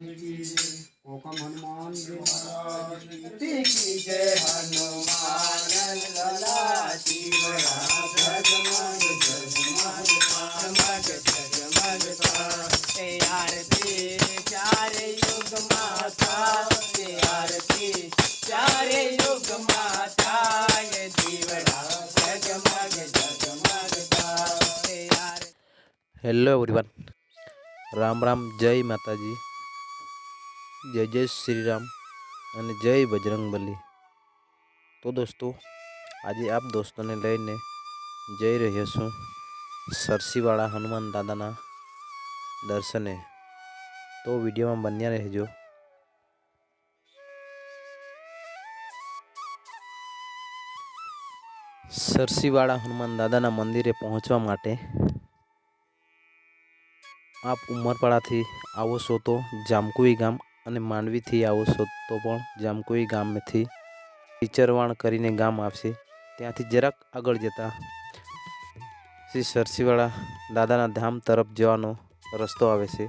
Hanuman hello everyone Ram Ram जय माता जी જય જય શ્રીરામ અને જય બજરંગબલી તો દોસ્તો, આજે આપ દોસ્તોને લઈને જઈ રહ્યો છું સરસીવાળા હનુમાન દાદાના દર્શને. તો વિડીયોમાં બન્યા રહેજો. સરસીવાળા હનુમાન દાદાના મંદિરે પહોંચવા માટે આપ ઉમરપાડાથી આવો છો તો જામકુઈ ગામ અને માંડવીથી આવો છો તો પણ જામકુઈ ગામથી ટીચરવાણ કરીને ગામ આવશે. ત્યાંથી જરાક આગળ જતાં શ્રી સરસીવાળા દાદાના ધામ તરફ જવાનો રસ્તો આવે છે.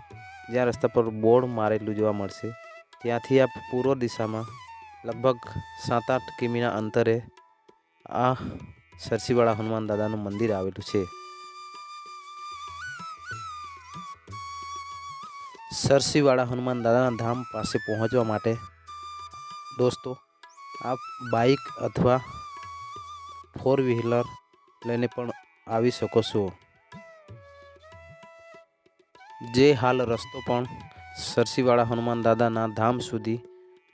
જ્યાં રસ્તા પર બોર્ડ મારેલું જોવા મળશે. ત્યાંથી આપ પૂર્વ દિશામાં લગભગ સાત આઠ કિમીના અંતરે આ સરસીવાળા હનુમાન દાદાનું મંદિર આવેલું છે. સરસીવાળા હનુમાન દાદાના ધામ પાસે પહોંચવા માટે. દોસ્તો, આપ બાઇક અથવા ફોર વ્હીલર લઈને પણ આવી શકો છો. જે હાલ રસ્તો પણ સરસીવાળા હનુમાન દાદાના ધામ સુધી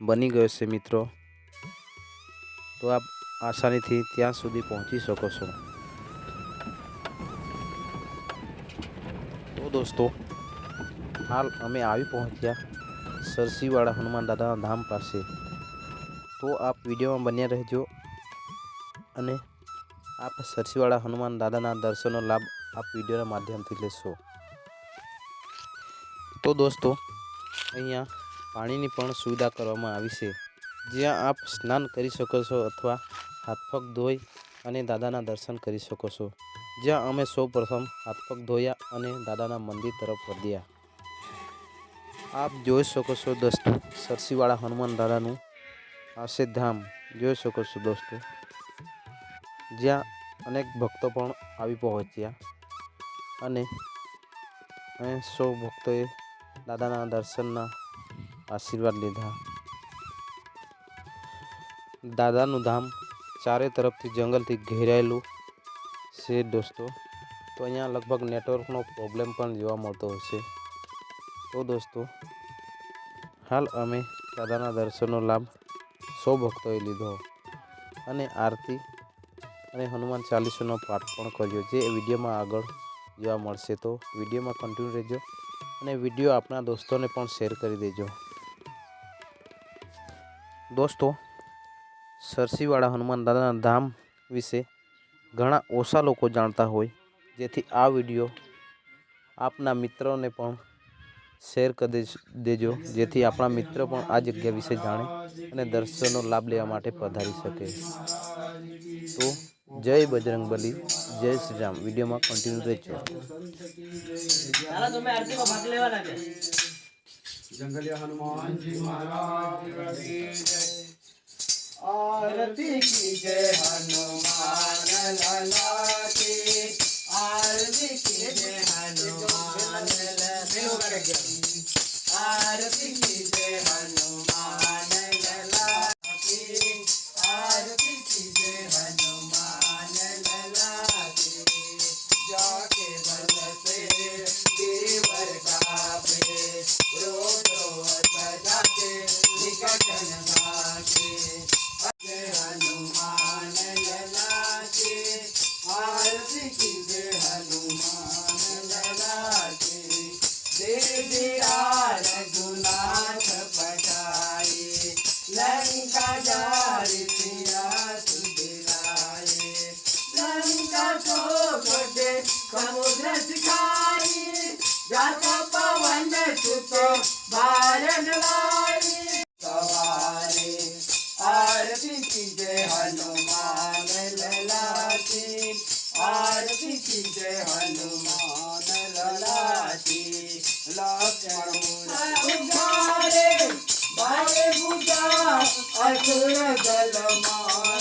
બની ગયો છે મિત્રો. તો આપ આસાનીથી ત્યાં સુધી પહોંચી શકો છો. તો દોસ્તો હાલ અમે આવી પહોંચ્યા સરસીવાળા હનુમાન દાદાના ધામ પાસે. તો આપ વિડીયોમાં બન્યા રહેજો અને આપ સરસીવાળા હનુમાન દાદાના દર્શનનો લાભ આપ વિડીયોના માધ્યમથી લેશો. તો દોસ્તો, અહીંયા પાણીની પણ સુવિધા કરવામાં આવી છે. જ્યાં આપ સ્નાન કરી શકો છો અથવા હાથ પગ ધોઈ અને દાદાના દર્શન કરી શકો છો. જ્યાં અમે સૌ પ્રથમ હાથ પગ ધોયા અને દાદાના મંદિર તરફ વધ્યા આપ જોઈ શકો છો દોસ્તો સરસીવાળા હનુમાન દાદાનું આશે ધામ. જોઈ શકો છો દોસ્તો. જ્યાં અનેક ભક્તો પણ આવી પહોંચ્યા અને સૌ ભક્તોએ દાદાના દર્શનના આશીર્વાદ લીધા. દાદાનું ધામ ચારે તરફથી જંગલથી ઘેરાયેલું છે દોસ્તો. તો અહીંયા લગભગ નેટવર્કનો પ્રોબ્લેમ પણ જોવા મળતો હશે. તો દોસ્તો, હાલ અમે દાદાના દર્શનનો લાભ સૌ ભક્તોએ લીધો અને આરતી અને હનુમાન ચાલીસાનો પાઠ પણ કર્યો. જે વિડીયોમાં આગળ જોવા મળશે તો વિડીયોમાં કન્ટિન્યુ રહેજો અને વીડિયો આપણા દોસ્તોને પણ શેર કરી દેજો. દોસ્તો સરસીવાળા હનુમાન દાદાના ધામ વિશે ઘણા ઓછા લોકો જાણતા હોય, જેથી આ વીડિયો આપના મિત્રોને પણ શેર કરી દેજો, જેથી આપણા મિત્ર પણ આ જગ્યા વિશે જાણે અને દર્શનનો લાભ લેવા માટે પધારી શકે. તો જય બજરંગ બલી, જય શ્રી રામ. વિડીયોમાં કન્ટિન્યુ રહેજો. જંગલિયા હનુમાનજી મહારાજ આરતી કી જય હનુમાન. हनुमान ललासी आरती कीजे हनुमान ललासी लक्ष्मण उजारे बारे बुझा असुर दलमान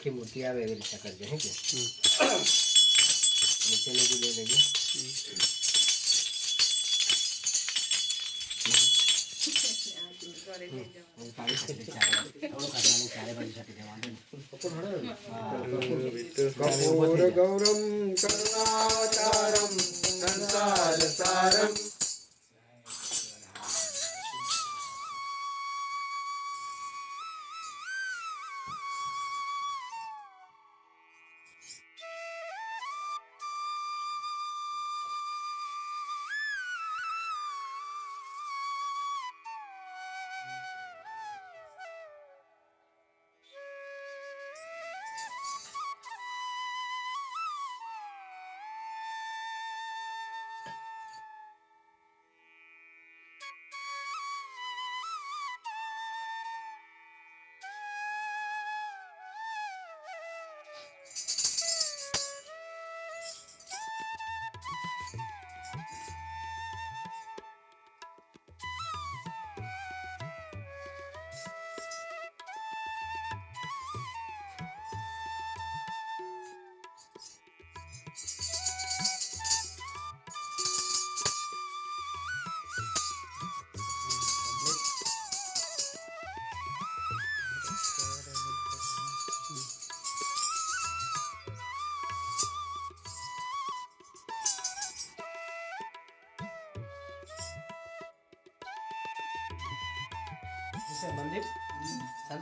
આખી મૂર્તિ આવે એવી રીતે કરજો હે કે નીચે લેજો લઈ લેજો ગૌરમ કરુણાવતારમ કંસાર સારમ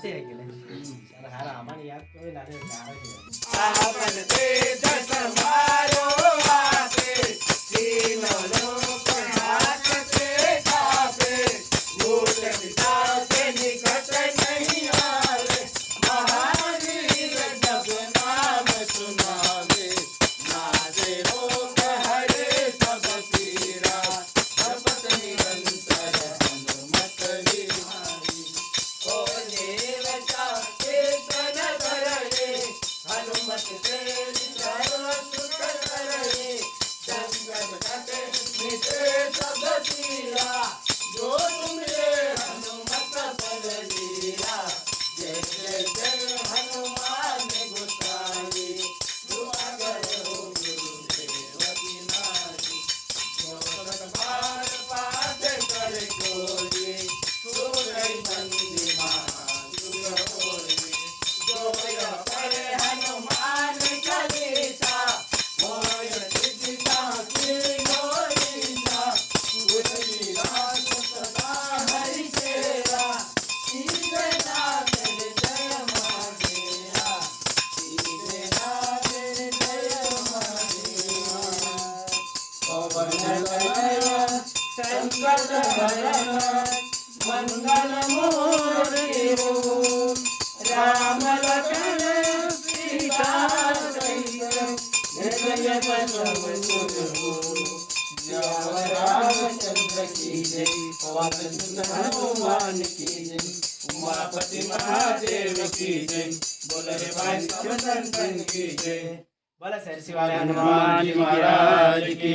છે Yeah. रामचंद्र की जय पवन हनुमान की जय उमापति महादेव की जय बोले भाई समंदन की जय बोले सर शिवाय हनुमान जी महाराज की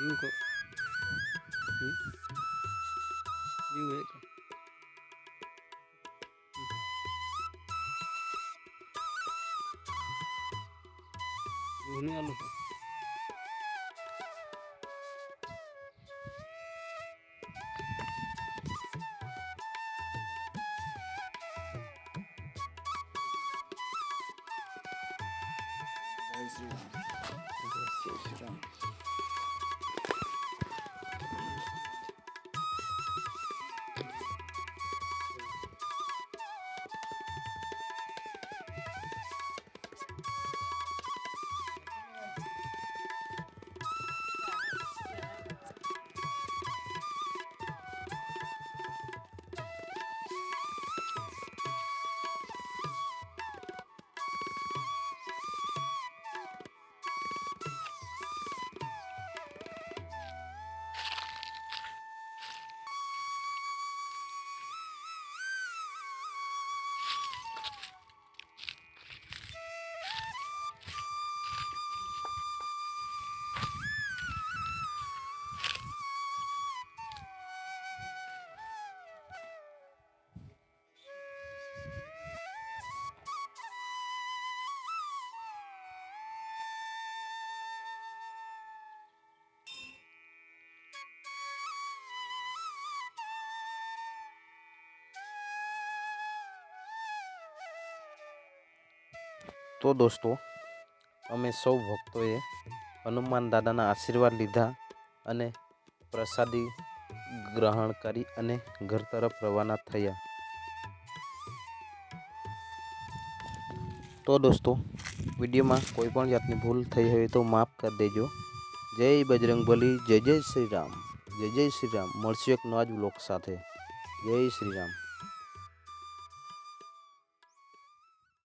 યુ કો હમ? યુ હે કા યુ તો દોસ્તો, અમે સૌ ભક્તોએ હનુમાન દાદાના આશીર્વાદ લીધા અને પ્રસાદી ગ્રહણ કરી અને ઘર તરફ રવાના થયા. તો દોસ્તો, વિડીયોમાં કોઈ પણ જાતની ભૂલ થઈ હોય તો માફ કરી દેજો. જય બજરંગબલી જય જય શ્રી રામ, જય જય શ્રી રામ. મળશે એક નવા જ બ્લોક સાથે. જય શ્રી રામ.